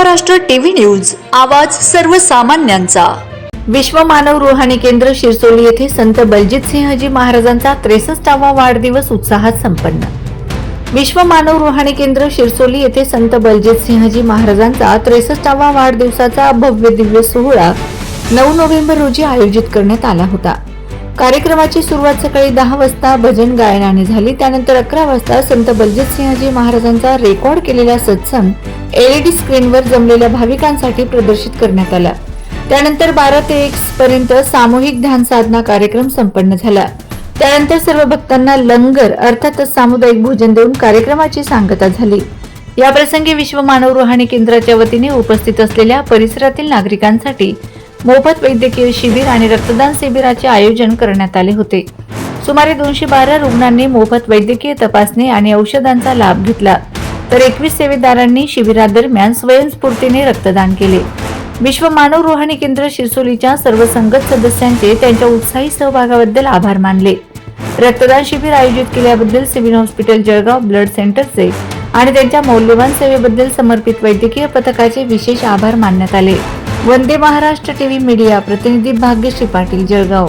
Maharashtra TV news आवाज सर्वसामान्यांचा. विश्व मानव रुहानी केंद्र शिरसोली येथे संत बलजित सिंहजी महाराजांचा त्रेसष्टावा वाढदिवस उत्साहात संपन्न. विश्व मानव रुहानी केंद्र शिरसोली येथे संत बलजित सिंहजी महाराजांचा त्रेसष्टावा वाढदिवसाचा भव्य दिव्य सोहळा नऊ नोव्हेंबर रोजी आयोजित करण्यात आला होता. कार्यक्रमाची सुरुवात सकाळी दहा वाजता भजन गायनाने झाली. त्यानंतर अकरा वाजता संत बलजित सिंहजी महाराजांचा रेकॉर्ड केलेला सत्संग एलईडी स्क्रीनवर जमलेल्या भाविकांसाठी प्रदर्शित करण्यात आला. त्यानंतर बारा ते एक पर्यंत सामूहिक ध्यान साधना कार्यक्रम संपन्न झाला. त्यानंतर सर्व भक्तांना लंगर अर्थातच सामुदायिक भोजन देऊन कार्यक्रमाची सांगता झाली. या प्रसंगी विश्व मानव रुहाणी केंद्राच्या वतीने उपस्थित असलेल्या परिसरातील नागरिकांसाठी मोफत वैद्यकीय शिबिर आणि रक्तदान शिबिराचे आयोजन करण्यात आले होते. सुमारे दोनशे बारा रुग्णांनी मोफत वैद्यकीय तपासणी आणि औषधांचा लाभ घेतला. तर एकवीस सेवेदारांनी शिबिरादरम्यान स्वयंस्फूर्तीने रक्तदान केले. विश्व मानव रोहाणी केंद्र शिरसोलीच्या सर्व संगत सदस्यांचे त्यांच्या उत्साही सहभागाबद्दल आभार मानले. रक्तदान शिबिर आयोजित केल्याबद्दल सिव्हिल हॉस्पिटल जळगाव ब्लड सेंटरचे आणि त्यांच्या मौल्यवान सेवेबद्दल समर्पित वैद्यकीय पथकाचे विशेष आभार मानण्यात आले. वंदे महाराष्ट्र टीव्ही मीडिया प्रतिनिधी भाग्यश्री पाटील जळगाव.